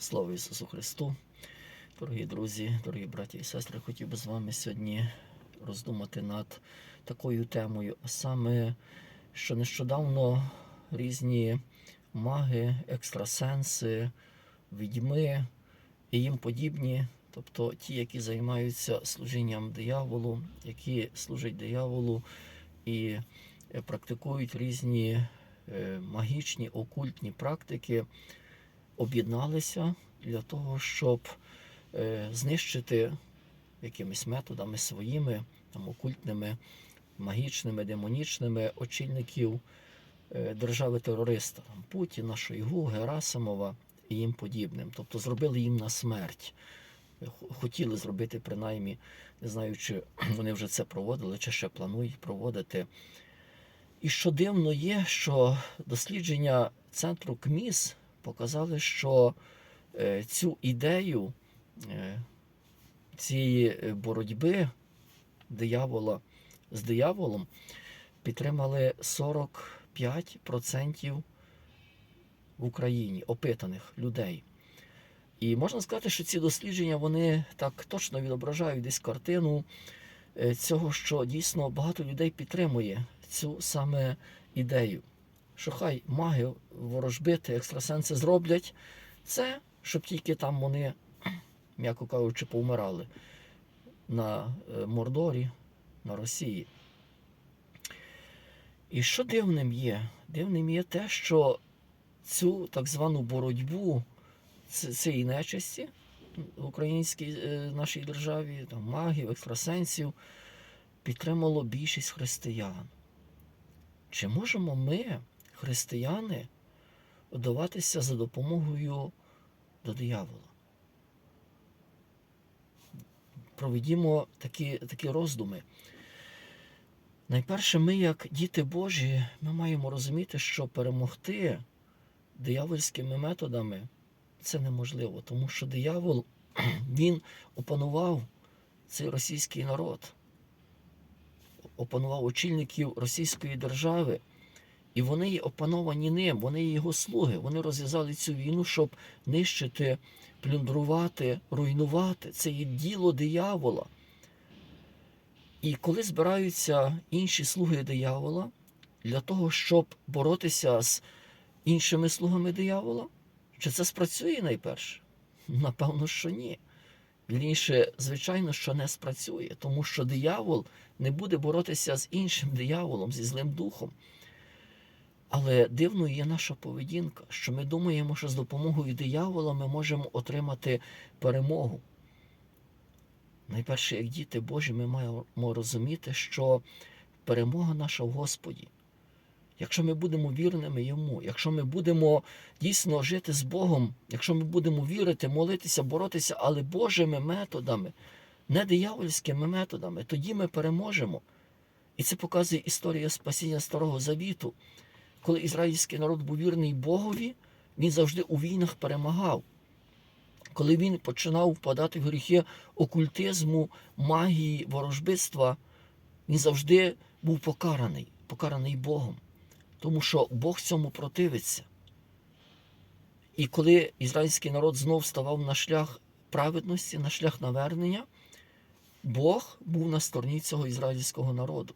Слава Ісусу Христу! Дорогі друзі, дорогі браті і сестри, хотів би з вами сьогодні роздумати над такою темою, а саме, що нещодавно різні маги, екстрасенси, відьми і їм подібні, тобто ті, які займаються служінням дияволу, які служать дияволу і е, практикують різні е, магічні окультні практики, об'єдналися для того, щоб е, знищити якимись методами своїми, там, окультними, магічними, демонічними очільників е, держави-терориста, Путіна, Шойгу, Герасимова і їм подібним. Тобто зробили їм на смерть. Хотіли зробити, принаймні, не знаю, чи вони вже це проводили, чи ще планують проводити. І що дивно є, що дослідження центру КМІС показали, що е, цю ідею е, цієї е, боротьби диявола з дияволом підтримали 45% в Україні опитаних людей. І можна сказати, що ці дослідження вони так точно відображають десь картину цього, що дійсно багато людей підтримує цю саме ідею. Що хай маги, ворожбити, екстрасенси зроблять це, щоб тільки там вони, м'яко кажучи, повмирали на е, Мордорі, на Росії. І що дивним є? Дивним є те, що цю так звану боротьбу цієї нечисті в українській е, нашій державі, там, магів, екстрасенсів, підтримало більшість християн. Чи можемо ми, християни, вдаватися за допомогою до диявола? Проведімо такі, такі роздуми. Найперше, ми, як діти Божі, ми маємо розуміти, що перемогти диявольськими методами це неможливо, тому що диявол він опанував цей російський народ, опанував очільників російської держави, і вони опановані ним, вони його слуги. Вони розв'язали цю війну, щоб нищити, плюндрувати, руйнувати. Це є діло диявола. І коли збираються інші слуги диявола для того, щоб боротися з іншими слугами диявола, чи це спрацює найперше? Напевно, що ні. Вірніше, звичайно, що не спрацює, тому що диявол не буде боротися з іншим дияволом, зі злим духом. Але дивною є наша поведінка, що ми думаємо, що з допомогою диявола ми можемо отримати перемогу. Найперше, як діти Божі, ми маємо розуміти, що перемога наша в Господі. Якщо ми будемо вірними Йому, якщо ми будемо дійсно жити з Богом, якщо ми будемо вірити, молитися, боротися, але Божими методами, не диявольськими методами, тоді ми переможемо. І це показує історія спасіння Старого Завіту. Коли ізраїльський народ був вірний Богові, він завжди у війнах перемагав. Коли він починав впадати в гріхи окультизму, магії, ворожбитства, він завжди був покараний, покараний Богом. Тому що Бог цьому противиться. І коли ізраїльський народ знов ставав на шлях праведності, на шлях навернення, Бог був на стороні цього ізраїльського народу.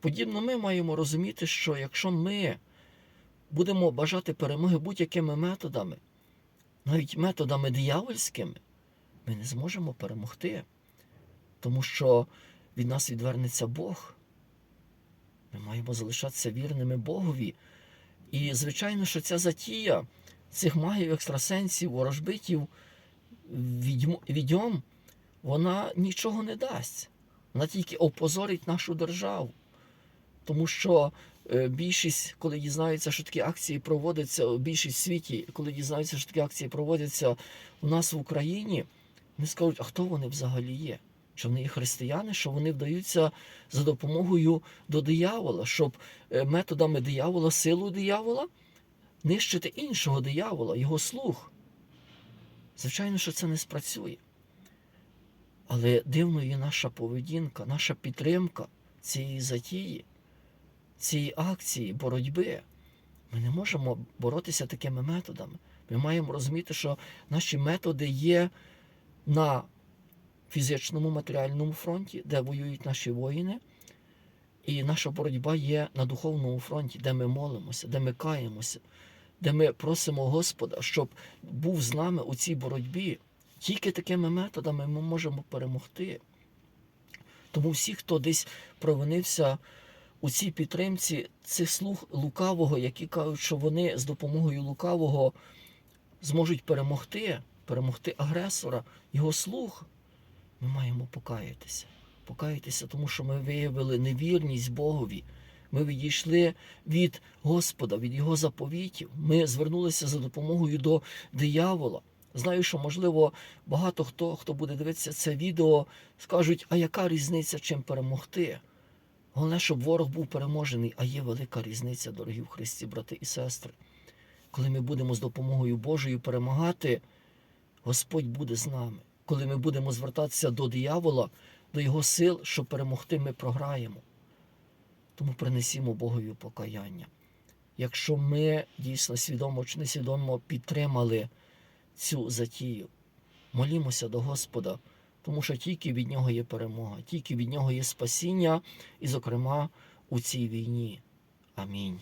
Подібно ми маємо розуміти, що якщо ми будемо бажати перемоги будь-якими методами, навіть методами диявольськими, ми не зможемо перемогти, тому що від нас відвернеться Бог. Ми маємо залишатися вірними Богові. І, звичайно, що ця затія цих магів, екстрасенсів, ворожбитів, відьм- відьом, вона нічого не дасть. Вона тільки опозорить нашу державу. Тому що е, більшість, коли дізнаються, що такі акції проводяться, більшість в світі, коли дізнаються, що такі акції проводяться у нас в Україні, вони скажуть, а хто вони взагалі є? Що вони є християни, що вони вдаються за допомогою до диявола, щоб е, методами диявола, силу диявола нищити іншого диявола, його слух. Звичайно, що це не спрацює. Але дивною є наша поведінка, наша підтримка цієї затії, цієї акції, боротьби. Ми не можемо боротися такими методами. Ми маємо розуміти, що наші методи є на фізичному матеріальному фронті, де воюють наші воїни, і наша боротьба є на духовному фронті, де ми молимося, де ми каємося, де ми просимо Господа, щоб був з нами у цій боротьбі. Тільки такими методами ми можемо перемогти. Тому всі, хто десь провинився у цій підтримці цих слуг лукавого, які кажуть, що вони з допомогою лукавого зможуть перемогти, перемогти агресора, його слуг, ми маємо покаятися. Покаятися, тому що ми виявили невірність Богові. Ми відійшли від Господа, від Його заповітів. Ми звернулися за допомогою до диявола. Знаю, що, можливо, багато хто, хто буде дивитися це відео, скажуть, а яка різниця чим перемогти? Головне, щоб ворог був переможений, а є велика різниця, дорогі в Христі, брати і сестри. Коли ми будемо з допомогою Божою перемагати, Господь буде з нами. Коли ми будемо звертатися до диявола, до його сил, щоб перемогти, ми програємо. Тому принесімо Богові покаяння. Якщо ми дійсно свідомо чи несвідомо підтримали цю затію, молімося до Господа, тому що тільки від нього є перемога, тільки від нього є спасіння, і, зокрема, у цій війні. Амінь.